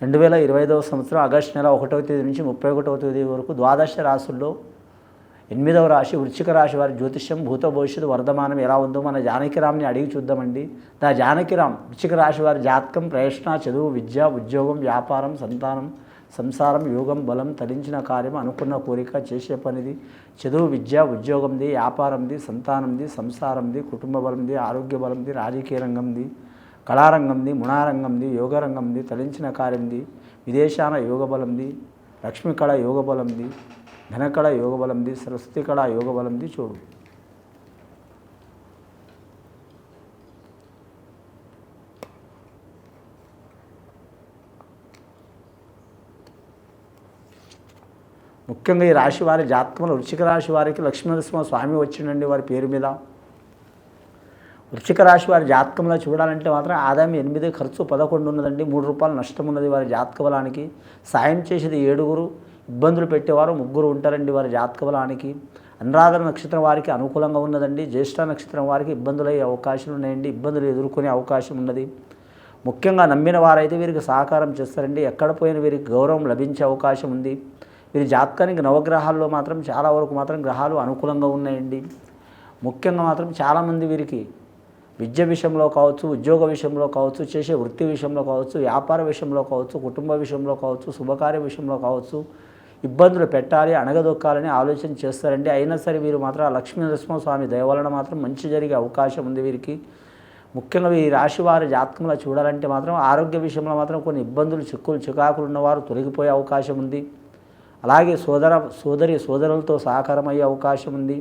రెండు వేల ఇరవై ఐదవ సంవత్సరం ఆగస్టు నెల ఒకటవ తేదీ నుంచి ముప్పై ఒకటవ తేదీ వరకు ద్వాదశ రాశుల్లో ఎనిమిదవ రాశి వృశ్చిక రాశి వారి జ్యోతిష్యం భూత భవిష్యత్తు వర్ధమానం ఎలా ఉందో మన జానకిరామ్ని అడిగి చూద్దామండి. దా జానకిరామ్ వృశ్చిక రాశి వారి జాతకం ప్రయత్న చదువు విద్య ఉద్యోగం వ్యాపారం సంతానం సంసారం యోగం బలం తరించిన కార్యం అనుకున్న కోరిక చేసే పనిది చదువు విద్య ఉద్యోగంది వ్యాపారంది సంతానంది సంసారంది కుటుంబ బలంది ఆరోగ్య బలంది రాజకీయ రంగంది కళారంగంది మునారంగంది యోగరంగంది తలించిన కార్యంది విదేశాన యోగబలంది బలంది లక్ష్మీ కళ యోగ ధనకళ యోగబలంది సరస్వతి కళ యోగబలంది చూడు. ముఖ్యంగా ఈ రాశి వారి జాతకంలో వృశ్చిక రాశి వారికి లక్ష్మీనరసింహ స్వామి వచ్చిండండి వారి పేరు మీద. వృశ్చిక రాశి వారి జాతకంలో చూడాలంటే మాత్రం ఆదాయం ఎనిమిది ఖర్చు పదకొండు ఉన్నదండి. మూడు రూపాయలు నష్టం ఉన్నది వారి జాతక బలానికి సాయం చేసేది ఏడుగురు ఇబ్బందులు పెట్టేవారు ముగ్గురు ఉంటారండి వారి జాతక బలానికి అనురాధ నక్షత్రం వారికి అనుకూలంగా ఉన్నదండి. జ్యేష్ఠ నక్షత్రం వారికి ఇబ్బందులు అయ్యే అవకాశాలు ఉన్నాయండి. ఇబ్బందులు ఎదుర్కొనే అవకాశం ఉన్నది. ముఖ్యంగా నమ్మిన వారైతే వీరికి సహకారం చేస్తారండి. ఎక్కడ పోయిన వీరికి గౌరవం లభించే అవకాశం ఉంది. వీరి జాతకానికి నవగ్రహాల్లో మాత్రం చాలా వరకు మాత్రం గ్రహాలు అనుకూలంగా ఉన్నాయండి. ముఖ్యంగా మాత్రం చాలామంది వీరికి విద్య విషయంలో కావచ్చు ఉద్యోగ విషయంలో కావచ్చు చేసే వృత్తి విషయంలో కావచ్చు వ్యాపార విషయంలో కావచ్చు కుటుంబ విషయంలో కావచ్చు శుభకార్య విషయంలో కావచ్చు ఇబ్బందులు పెట్టాలి అణగదొక్కాలని ఆలోచన చేస్తారండి. అయినా సరే వీరు మాత్రం ఆ లక్ష్మీ నరసింహస్వామి దయ వలన మాత్రం మంచి జరిగే అవకాశం ఉంది వీరికి. ముఖ్యంగా ఈ రాశి వారి జాతకంలో చూడాలంటే మాత్రం ఆరోగ్య విషయంలో మాత్రం కొన్ని ఇబ్బందులు చిక్కులు చికాకులు ఉన్నవారు తొలగిపోయే అవకాశం ఉంది. అలాగే సోదర సోదరి సోదరులతో సహకారం అయ్యే అవకాశం ఉంది.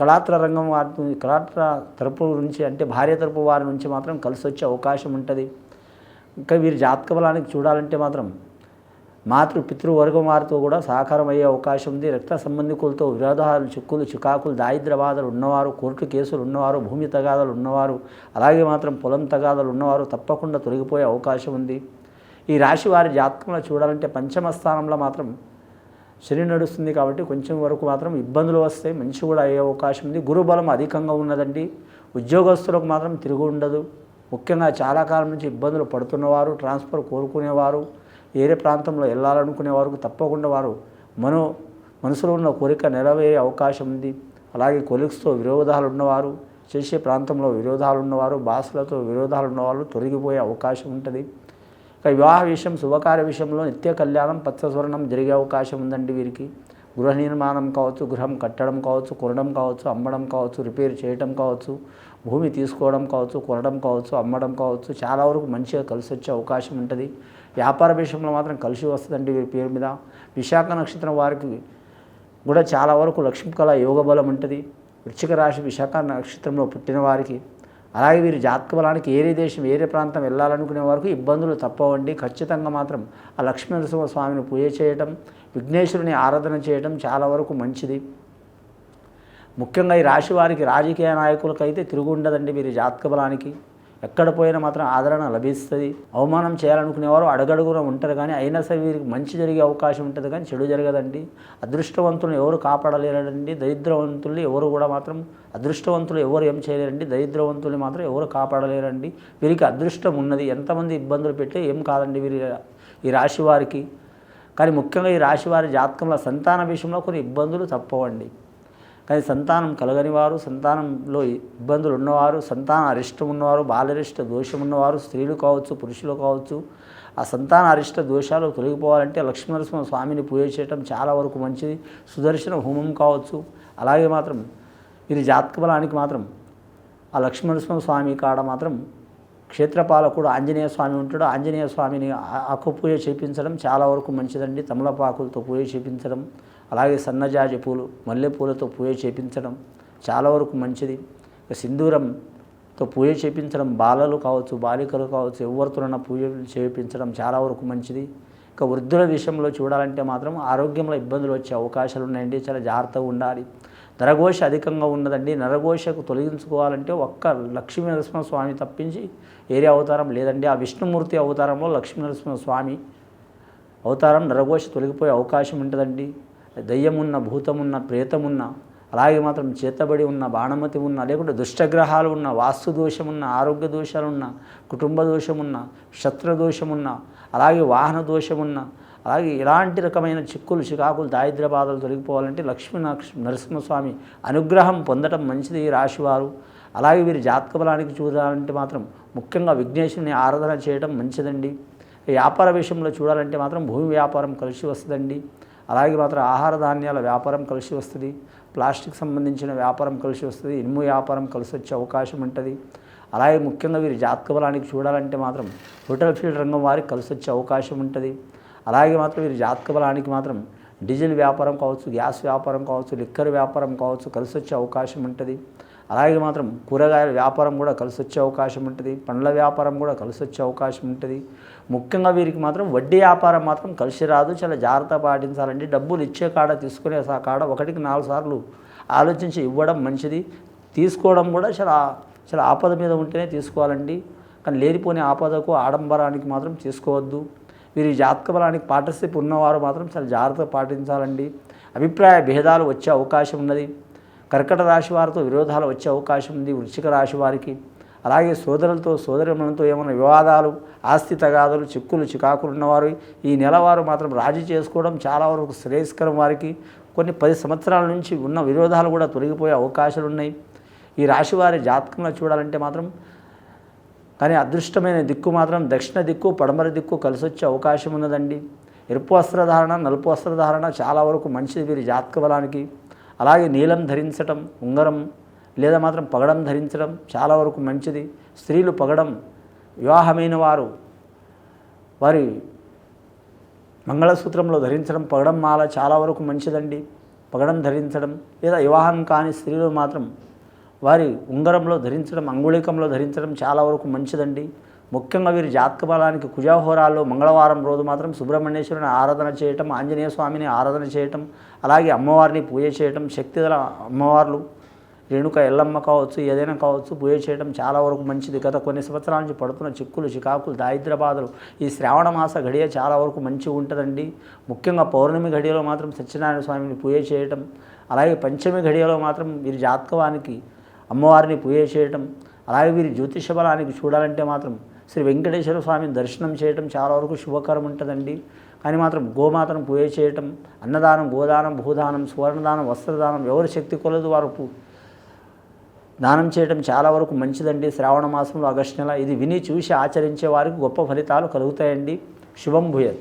కళాత్ర రంగం వారి కళాత్ర తరపు నుంచి అంటే భార్య తరపు వారి నుంచి మాత్రం కలిసి వచ్చే అవకాశం ఉంటుంది. ఇంకా వీరి జాతక బలానికి చూడాలంటే మాత్రం మాతృ పితృవర్గం వారితో కూడా సహకారం అయ్యే అవకాశం ఉంది. రక్త సంబంధికులతో విరోధాలు చిక్కులు చికాకులు దారిద్ర బాధలు ఉన్నవారు కోర్టు కేసులు ఉన్నవారు భూమి తగాదాలు ఉన్నవారు అలాగే మాత్రం పొలం తగాదాలు ఉన్నవారు తప్పకుండా తొలగిపోయే అవకాశం ఉంది. ఈ రాశి వారి జాతకంలో చూడాలంటే పంచమ స్థానంలో మాత్రం శని నడుస్తుంది కాబట్టి కొంచెం వరకు మాత్రం ఇబ్బందులు వస్తాయి. మంచి కూడా అయ్యే అవకాశం ఉంది. గురుబలం అధికంగా ఉన్నదండి. ఉద్యోగస్తులకు మాత్రం తిరుగు ఉండదు. ముఖ్యంగా చాలా కాలం నుంచి ఇబ్బందులు పడుతున్నవారు ట్రాన్స్ఫర్ కోరుకునేవారు వేరే ప్రాంతంలో వెళ్ళాలనుకునే వారికి తప్పకుండా వారు మనో మనసులో ఉన్న కోరిక నెరవేరే అవకాశం ఉంది. అలాగే కొలిక్స్తో విరోధాలు ఉన్నవారు చేసే ప్రాంతంలో విరోధాలు ఉన్నవారు బాసులతో విరోధాలు ఉన్నవారు తొలగిపోయే అవకాశం ఉంటుంది. ఇక వివాహ విషయం శుభకార్య విషయంలో నిత్య కళ్యాణం పచ్చస్వర్ణం జరిగే అవకాశం ఉందండి వీరికి. గృహ నిర్మాణం కావచ్చు గృహం కట్టడం కావచ్చు కొనడం కావచ్చు అమ్మడం కావచ్చు రిపేర్ చేయడం కావచ్చు భూమి తీసుకోవడం కావచ్చు కొనడం కావచ్చు అమ్మడం కావచ్చు చాలా వరకు మంచిగా కలిసి వచ్చే అవకాశం ఉంటుంది. వ్యాపార విషయంలో మాత్రం కలిసి వస్తుందండి వీరి పేరు మీద. విశాఖ నక్షత్రం వారికి కూడా చాలా వరకు లక్ష్మీకళ యోగ బలం ఉంటుంది. వృచ్చిక రాశి విశాఖ నక్షత్రంలో పుట్టిన వారికి అలాగే వీరి జాతక బలానికి ఏరే దేశం ఏరే ప్రాంతం వెళ్ళాలనుకునే వరకు ఇబ్బందులు తప్పవండి. ఖచ్చితంగా మాత్రం ఆ లక్ష్మీ నరసింహ స్వామిని పూజ చేయటం విఘ్నేశ్వరుని ఆరాధన చేయటం చాలా వరకు మంచిది. ముఖ్యంగా ఈ రాశి వారికి రాజకీయ నాయకులకైతే తిరుగు ఉండదండి వీరి జాతక బలానికి. ఎక్కడ పోయినా మాత్రం ఆదరణ లభిస్తుంది. అవమానం చేయాలనుకునేవారు అడగడుగున ఉంటారు కానీ అయినా సరే వీరికి మంచి జరిగే అవకాశం ఉంటుంది కానీ చెడు జరగదండి. అదృష్టవంతులను ఎవరు కాపాడలేరండి. దరిద్రవంతుల్ని ఎవరు కూడా మాత్రం అదృష్టవంతులు ఎవరు ఏం చేయలేరండి. దరిద్రవంతులు మాత్రం ఎవరు కాపాడలేరండి. వీరికి అదృష్టం ఉన్నది. ఎంతమంది ఇబ్బందులు పెట్టి ఏం కాదండి వీరి ఈ రాశి వారికి. కానీ ముఖ్యంగా ఈ రాశి వారి జాతకంలో సంతాన విషయంలో కొన్ని ఇబ్బందులు తప్పవండి. కానీ సంతానం కలగని వారు సంతానంలో ఇబ్బందులు ఉన్నవారు సంతాన అరిష్టం ఉన్నవారు బాలరిష్ట దోషం ఉన్నవారు స్త్రీలు కావచ్చు పురుషులు కావచ్చు ఆ సంతాన అరిష్ట దోషాలు తొలగిపోవాలంటే లక్ష్మీనరసింహ స్వామిని పూజ చేయటం చాలా వరకు మంచిది. సుదర్శన హోమం కావచ్చు. అలాగే మాత్రం వీరి జాతక బలానికి మాత్రం ఆ లక్ష్మీనరసింహ స్వామి కాడ మాత్రం క్షేత్రపాలకుడు ఆంజనేయ స్వామి ఉంటాడు. ఆంజనేయ స్వామిని ఆకు పూజ చేపించడం చాలా వరకు మంచిదండి. తమలపాకులతో పూజ చేపించడం. అలాగే సన్నజాజి పూలు మల్లెపూలతో పూజ చేపించడం చాలా వరకు మంచిది. సింధూరంతో పూజ చేపించడం బాలలు కావచ్చు బాలికలు కావచ్చు ఎవరితోనైనా పూజ చేపించడం చాలా వరకు మంచిది. ఇక వృద్ధుల విషయంలో చూడాలంటే మాత్రం ఆరోగ్యంలో ఇబ్బందులు వచ్చే అవకాశాలు ఉన్నాయండి. చాలా జాగ్రత్తగా ఉండాలి. నరఘోష అధికంగా ఉన్నదండి. నరఘోషకు తొలగించుకోవాలంటే ఒక్క లక్ష్మీ నరసింహ స్వామి తప్పించి ఏరే అవతారం లేదండి. ఆ విష్ణుమూర్తి అవతారంలో లక్ష్మీ నరసింహ స్వామి అవతారం నరఘోష తొలగిపోయే అవకాశం ఉంటుందండి. దయ్యమున్న భూతమున్న ప్రేతమున్న అలాగే మాత్రం చేతబడి ఉన్న బాణమతి ఉన్న లేకుంటే దుష్టగ్రహాలు ఉన్న వాస్తు దోషమున్న ఆరోగ్య దోషాలున్న కుటుంబ దోషమున్న శత్రుదోషమున్న అలాగే వాహన దోషమున్న అలాగే ఇలాంటి రకమైన చిక్కులు చికాకులు దారిద్ర బాధలు తొలగిపోవాలంటే లక్ష్మీ నరసింహస్వామి అనుగ్రహం పొందడం మంచిది ఈ రాశివారు. అలాగే వీరి జాతక బలానికి చూడాలంటే మాత్రం ముఖ్యంగా విఘ్నేశ్వరుని ఆరాధన చేయడం మంచిదండి. వ్యాపార విషయంలో చూడాలంటే మాత్రం భూమి వ్యాపారం కలిసి వస్తుందండి. అలాగే మాత్రం ఆహార ధాన్యాల వ్యాపారం కలిసి వస్తుంది. ప్లాస్టిక్ సంబంధించిన వ్యాపారం కలిసి వస్తుంది. ఇనుము వ్యాపారం కలిసి వచ్చే అవకాశం ఉంటుంది. అలాగే ముఖ్యంగా వీరి జాతక బలానికి చూడాలంటే మాత్రం హోటల్ ఫీల్డ్ రంగం వారికి కలిసి వచ్చే అవకాశం ఉంటుంది. అలాగే మాత్రం వీరి జాతక బలానికి మాత్రం డీజిల్ వ్యాపారం కావచ్చు గ్యాస్ వ్యాపారం కావచ్చు లిక్కర్ వ్యాపారం కావచ్చు కలిసి వచ్చే అవకాశం ఉంటుంది. అలాగే మాత్రం కూరగాయల వ్యాపారం కూడా కలిసి వచ్చే అవకాశం ఉంటుంది పండ్ల వ్యాపారం కూడా కలిసి వచ్చే అవకాశం ఉంటుంది. ముఖ్యంగా వీరికి మాత్రం వడ్డీ వ్యాపారం మాత్రం కలిసి రాదు చాలా జాగ్రత్త పాటించాలండి. డబ్బులు ఇచ్చే కాడ తీసుకునే కాడ ఒకటికి నాలుగు సార్లు ఆలోచించి ఇవ్వడం మంచిది. తీసుకోవడం కూడా చాలా చాలా ఆపద మీద ఉంటేనే తీసుకోవాలండి. కానీ లేనిపోని ఆపదకు ఆడంబరానికి మాత్రం తీసుకోవద్దు. వీరి జాతక బలానికి పార్ట్నర్షిప్ ఉన్నవారు మాత్రం చాలా జాగ్రత్త పాటించాలండి. అభిప్రాయ భేదాలు వచ్చే అవకాశం ఉన్నది. కర్కట రాశి వారితో విరోధాలు వచ్చే అవకాశం ఉంది. వృశ్చిక రాశి వారికి అలాగే సోదరులతో సోదరిమలతో ఏమైనా వివాదాలు ఆస్తి తగాదులు చిక్కులు చికాకులు ఉన్నవారు ఈ నెలవారు మాత్రం రాజీ చేసుకోవడం చాలా వరకు శ్రేయస్కరం వారికి. కొన్ని పది సంవత్సరాల నుంచి ఉన్న విరోధాలు కూడా తొలగిపోయే అవకాశాలు ఉన్నాయి. ఈ రాశి వారి జాతకంలో చూడాలంటే మాత్రం కానీ అదృష్టమైన దిక్కు మాత్రం దక్షిణ దిక్కు పడమర దిక్కు కలిసి వచ్చే అవకాశం ఉన్నదండి. ఎరుపు వస్త్రధారణ నలుపు వస్త్రధారణ చాలా వరకు మంచిది వీరి జాతక బలానికి. అలాగే నీలం ధరించటం ఉంగరం లేదా మాత్రం పగడం ధరించడం చాలా వరకు మంచిది. స్త్రీలు పగడం వివాహమైన వారు వారి మంగళసూత్రంలో ధరించడం పగడం మాల చాలా వరకు మంచిదండి. పగడం ధరించడం లేదా వివాహం కాని స్త్రీలు మాత్రం వారి ఉంగరంలో ధరించడం అంగుళికంలో ధరించడం చాలా వరకు మంచిదండి. ముఖ్యంగా వీరి జాతక బలానికి కుజాహోరాల్లో మంగళవారం రోజు మాత్రం సుబ్రహ్మణ్యేశ్వరుని ఆరాధన చేయటం ఆంజనేయ స్వామిని ఆరాధన చేయటం అలాగే అమ్మవారిని పూజ చేయటం శక్తిగల అమ్మవార్లు రేణుక ఎల్లమ్మ కావచ్చు ఏదైనా కావచ్చు పూజ చేయడం చాలా వరకు మంచిది. గత కొన్ని సంవత్సరాల నుంచి పడుతున్న చిక్కులు చికాకులు దారిద్ర బాధలు ఈ శ్రావణ మాస గడియ చాలా వరకు మంచిగా ఉంటుందండి. ముఖ్యంగా పౌర్ణమి గడియలో మాత్రం సత్యనారాయణ స్వామిని పూజ చేయటం అలాగే పంచమి గడియలో మాత్రం వీరి జాతకవానికి అమ్మవారిని పూజ చేయటం అలాగే వీరి జ్యోతిష బలానికి చూడాలంటే మాత్రం శ్రీ వెంకటేశ్వర స్వామిని దర్శనం చేయటం చాలా వరకు శుభకరం ఉంటుందండి. కానీ మాత్రం గోమాతను పూజ చేయటం అన్నదానం గోదానం భూదానం సువర్ణదానం వస్త్రదానం ఎవరి శక్తి కొలదు వారు దానం చేయడం చాలా వరకు మంచిదండి. శ్రావణ మాసంలో ఆగస్టు నెల ఇది విని చూసి ఆచరించే వారికి గొప్ప ఫలితాలు కలుగుతాయండి. శుభం భూయత్.